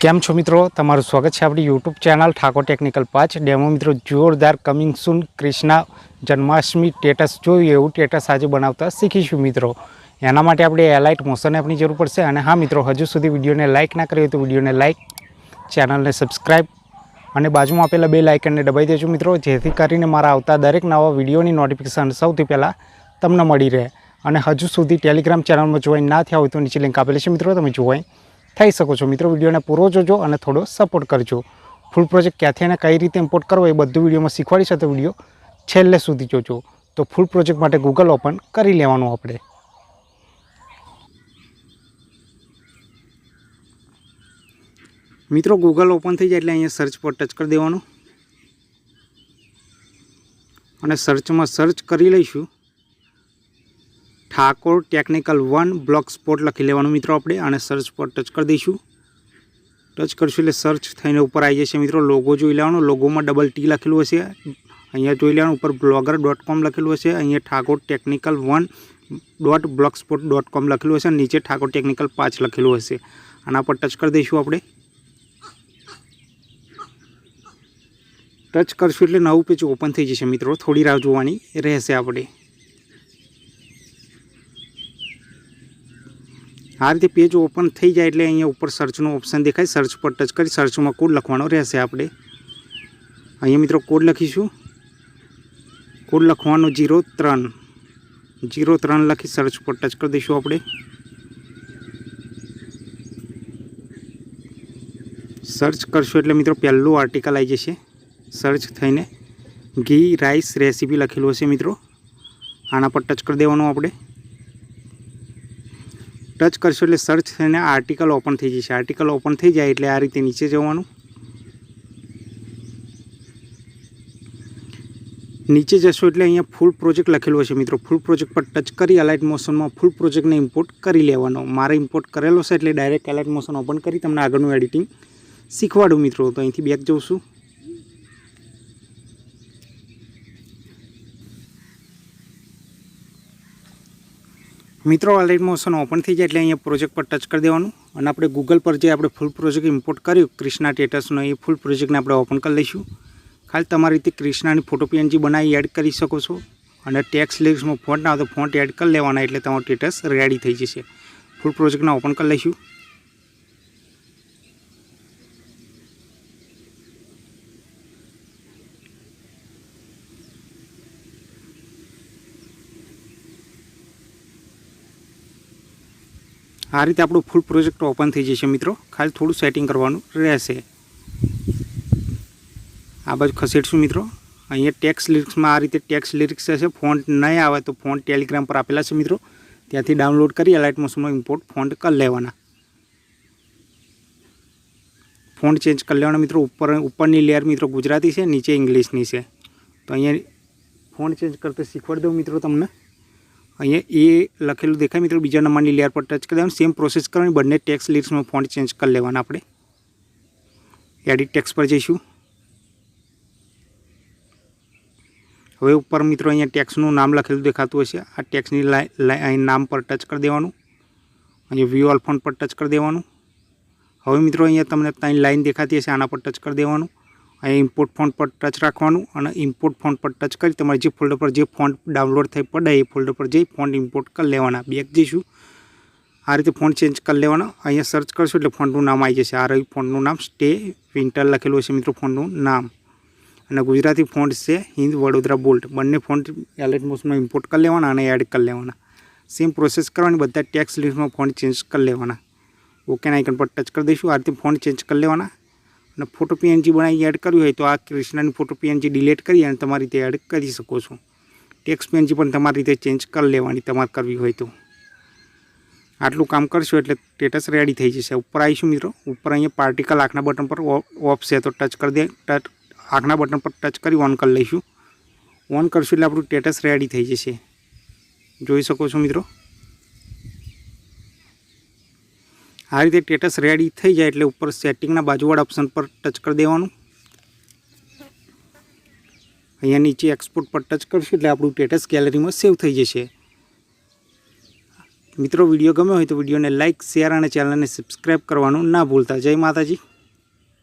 કેમ છો મિત્રો? તમારું સ્વાગત છે આપણી યુટ્યુબ ચેનલ ઠાકોર ટેકનિકલ પાંચ ડેમો મિત્રો, જોરદાર coming soon Krishna Janmashtami status જોયું, એવું ટેટસ આજે બનાવતા શીખીશું મિત્રો. એના માટે આપણે એલાઇટ મોશન એપની જરૂર પડશે અને હા મિત્રો, હજુ સુધી વિડીયોને લાઇક ના કરી તો વિડીયોને લાઇક ચેનલને સબસ્ક્રાઈબ અને બાજુમાં આપેલા બે લાઇકનને દબાઈ દેજો મિત્રો, જેથી કરીને મારા આવતા દરેક નવા વિડીયોની નોટિફિકેશન સૌથી પહેલાં તમને મળી રહે. અને હજુ સુધી ટેલિગ્રામ ચેનલમાં જોઈન ના થયા હોય તો નીચે લિંક આપેલી છે. મિત્રો, તમે જોઈન થઈ શકો છો. મિત્રો, વિડીયોને પૂરો જોજો અને થોડો સપોર્ટ કરજો. ફૂલ પ્રોજેક્ટ ક્યાંથી અને કઈ રીતે ઇમ્પોર્ટ કરવો એ બધું વિડીયોમાં શીખવાડી છે તો વીડિયો છેલ્લે સુધી જોજો. તો ફૂલ પ્રોજેક્ટ માટે ગૂગલ ઓપન કરી લેવાનું આપણે. મિત્રો ગૂગલ ઓપન થઈ જાય એટલે અહીંયા સર્ચ પર ટચ કરી દેવાનું. અને સર્ચમાં સર્ચ કરી લઈશું. Thakor technical one block spot લખી લેવાનું મિત્રો આપણે અને સર્ચ પર ટચ કરી દઈશું. ટચ કરશું એટલે સર્ચ થઈને ઉપર આવી જશે મિત્રો. લોગો જોઈ લેવાનો. લોગોમાં ડબલ ટી લખેલું હશે. અહીંયા જોઈ લેવાનું ઉપર બ્લોગર ડોટ કોમ લખેલું હશે. અહીંયા Thakor technical one dot blogspot dot com લખેલું હશે. નીચે ઠાકોર ટેકનિકલ પાંચ લખેલું હશે. આના પર ટચ કરી દઈશું આપણે. ટચ કરશું એટલે નવું પેજ ઓપન થઈ જશે મિત્રો. થોડી રાહ જોવાની રહેશે આપણે. આ રીતે પેજ ઓપન થઈ જાય એટલે અહીંયા ઉપર સર્ચનો ઓપ્શન દેખાય. સર્ચ પર ટચ કરી સર્ચમાં કોડ લખવાનો રહેશે આપણે. અહીંયા મિત્રો કોડ લખીશું. કોડ લખવાનો જીરો ત્રણ. જીરો ત્રણ લખી સર્ચ પર ટચ કરી દઈશું આપણે. સર્ચ કરશું એટલે મિત્રો પહેલું આર્ટિકલ આવી જશે. સર્ચ થઈને ઘી રાઈસ રેસીપી લખેલું હશે મિત્રો. આના પર ટચ કરી દેવાનું આપણે. ટચ કરશો એટલે સર્ચ થઈને આર્ટિકલ ઓપન થઈ જશે. આર્ટિકલ ઓપન થઈ જાય એટલે આ રીતે નીચે જવાનું. નીચે જશો એટલે અહીંયા ફૂલ પ્રોજેક્ટ લખેલું હશે મિત્રો. ફૂલ પ્રોજેક્ટ પર ટચ કરી અલાઇટ મોશનમાં ફૂલ પ્રોજેક્ટને ઇમ્પોર્ટ કરી લેવાનો. મારે ઇમ્પોર્ટ કરેલો છે એટલે ડાયરેક્ટ અલાઇટ મોશન ઓપન કરી તમને આગળનું એડિટિંગ શીખવાડું મિત્રો. તો અહીંથી બેક જઉં છું. મિત્રો અલાઇટ મોશન ઓપન થઈ જાય એટલે અહીંયા પ્રોજેક્ટ પર ટચ કરી દેવાનું. અને આપણે ગૂગલ પર જે આપણે ફૂલ પ્રોજેક્ટ ઇમ્પોર્ટ કર્યું ક્રિષ્ના ટેટસનો એ ફૂલ પ્રોજેક્ટને આપણે ઓપન કરી લઈશું. ખાલી તમારી રીતે ક્રિષ્નાની ફોટો પીએનજી બનાવી એડ કરી શકો છો. અને ટેક્સ લિસ્ટમાં ફોન્ટ ના આવે તો ફોન્ટ એડ કરી લેવાના એટલે તમારું ટેટસ રેડી થઈ જશે. ફૂલ પ્રોજેક્ટને ઓપન કરી લઈશું. આ રીતે આપણું ફૂલ પ્રોજેક્ટ ઓપન થઈ જશે મિત્રો. ખાલી થોડું સેટિંગ કરવાનું રહેશે. આ બાજુ ખસેડશું મિત્રો. અહીંયા ટેક્સ લિરિક્સમાં આ રીતે ટેક્સ લિરિક્સ હશે. ફોન્ટ નહીં આવે તો ફોન્ટ ટેલિગ્રામ પર આપેલા છે મિત્રો. ત્યાંથી ડાઉનલોડ કરી એલાઇટ મોશનમાં ઇમ્પોર્ટ ફોન્ટ કરી લેવાના. ફોન્ટ ચેન્જ કરી લેવાના મિત્રો. ઉપર, ઉપરની લેયર મિત્રો ગુજરાતી છે, નીચે ઇંગ્લિશની છે. તો અહીંયા ફોન્ટ ચેન્જ કરતા શીખવાડી દઉં મિત્રો તમને. અહીંયા એ લખેલું દેખાય મિત્રો, બીજા નંબરની લેયર પર ટચ કરી દેવાનું. સેમ પ્રોસેસ કરવાની, બંને ટેક્સ લિસ્ટમાં ફોન્ટ ચેન્જ કરી લેવાના આપણે. એડિટ ટેક્સ પર જઈશું. હવે ઉપર મિત્રો અહીંયા ટેક્સનું નામ લખેલું દેખાતું હશે. આ ટેક્સની લાઈન નામ પર ટચ કરી દેવાનું. અહીંયા વ્યૂ ઓલ ફોન પર ટચ કરી દેવાનું. હવે મિત્રો અહીંયા તમને ત્રણ લાઈન દેખાતી હશે, આના પર ટચ કરી દેવાનું. અહીંયા ઇમ્પોર્ટ ફોન પર ટચ રાખવાનું અને ઇમ્પોર્ટ ફોન પર ટચ કરી તમારે જે ફોલ્ડર પર જે ફોન્ટ ડાઉનલોડ થઈ પડે એ ફોલ્ડર પર જઈ ફોન્ટ ઇમ્પોર્ટ કરી લેવાના. બેક જઈશું. આ રીતે ફોન્ટ ચેન્જ કરી લેવાના. અહીંયા સર્ચ કરશું એટલે ફોન્ટનું નામ આવી જશે. આ રહ્યું ફોન્ટનું નામ સ્ટે વિન્ટર લખેલું હશે મિત્રો ફોન્ટનું નામ. અને ગુજરાતી ફોન્ટ છે હિન્દ વડોદરા બોલ્ટ બંને ફોન્ટ એલર્ટ મોસમાં ઇમ્પોર્ટ કરી લેવાના અને એડ કરી લેવાના. સેમ પ્રોસેસ કરવાની, બધા ટેક્સ લિસ્ટમાં ફોન્ટ ચેન્જ કરી લેવાના. ઓકેના આઇકન પર ટચ કરી દઈશું. આ રીતે ફોન્ટ ચેન્જ કરી લેવાના. અને ફોટો પીએનજી બનાવી એડ કર્યું હોય તો આ કૃષ્ણની ફોટો પીએનજી ડિલીટ કરી અને તમારી રીતે એડ કરી શકો છો. ટેક્સ પીએનજી પણ તમારી રીતે ચેન્જ કરી લેવાની તમારે કરવી હોય તો. આટલું કામ કરશો એટલે સ્ટેટસ રેડી થઈ જશે. ઉપર આવીશું મિત્રો. ઉપર અહીંયા પાર્ટિકલ આંખના બટન પર ઓફ છે તો ટચ કરી દે. ટચ આંખના બટન પર ટચ કરી ઓન કરી લઈશું. ઓન કરશું એટલે આપણું સ્ટેટસ રેડી થઈ જશે. જોઈ શકો છો મિત્રો? આ રીતે સ્ટેટસ રેડી થઈ જાય એટલે ઉપર સેટિંગના બાજુવાળા ઓપ્શન પર ટચ કરી દેવાનું. અહીંયા નીચે એક્સપોર્ટ પર ટચ કરશું એટલે આપણું સ્ટેટસ ગેલેરીમાં સેવ થઈ જશે. મિત્રો વીડિયો ગમ્યો હોય તો વિડીયોને લાઇક શેર અને ચેનલને સબસ્ક્રાઈબ કરવાનું ના ભૂલતા. જય માતાજી.